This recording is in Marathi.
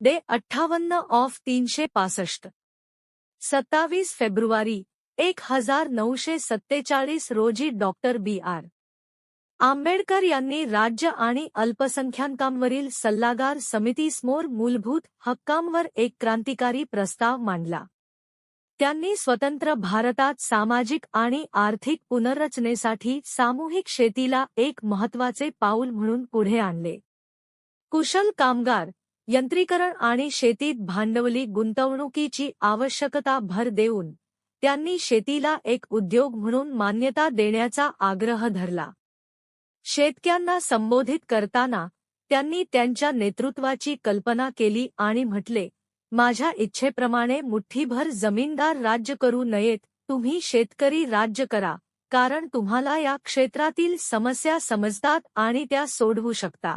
डे अठ्ठावन्न ऑफ तीनशे पासष्ट. सत्तावीस फेब्रुवारी एक हजार नऊशे सत्तेचाळीस रोजी डॉक्टर बी आर. आंबेडकर यांनी राज्य आणि अल्पसंख्याकांवरील सल्लागार समितीसमोर मूलभूत हक्कांवर एक क्रांतिकारी प्रस्ताव मांडला. त्यांनी स्वतंत्र भारतात सामाजिक आणि आर्थिक पुनर्रचनेसाठी सामूहिक शेतीला एक महत्त्वाचे पाऊल म्हणून पुढे आणले. कुशल कामगार यंत्रीकरण आणि शेतीत भांडवली गुंतवणुकीची आवश्यकता भर देऊन त्यांनी शेतीला एक उद्योग म्हणून मान्यता देण्याचा आग्रह धरला. शेतक्यांना संबोधित करताना त्यांनी त्यांच्या नेतृत्वाची कल्पना केली आणि म्हटले माझ्या इच्छेप्रमाणे मुठ्ठीभर जमीनदार राज्य करू नयेत तुम्ही शेतकरी राज्य करा कारण तुम्हाला या क्षेत्रातील समस्या समजतात आणि त्या सोडवू शकता.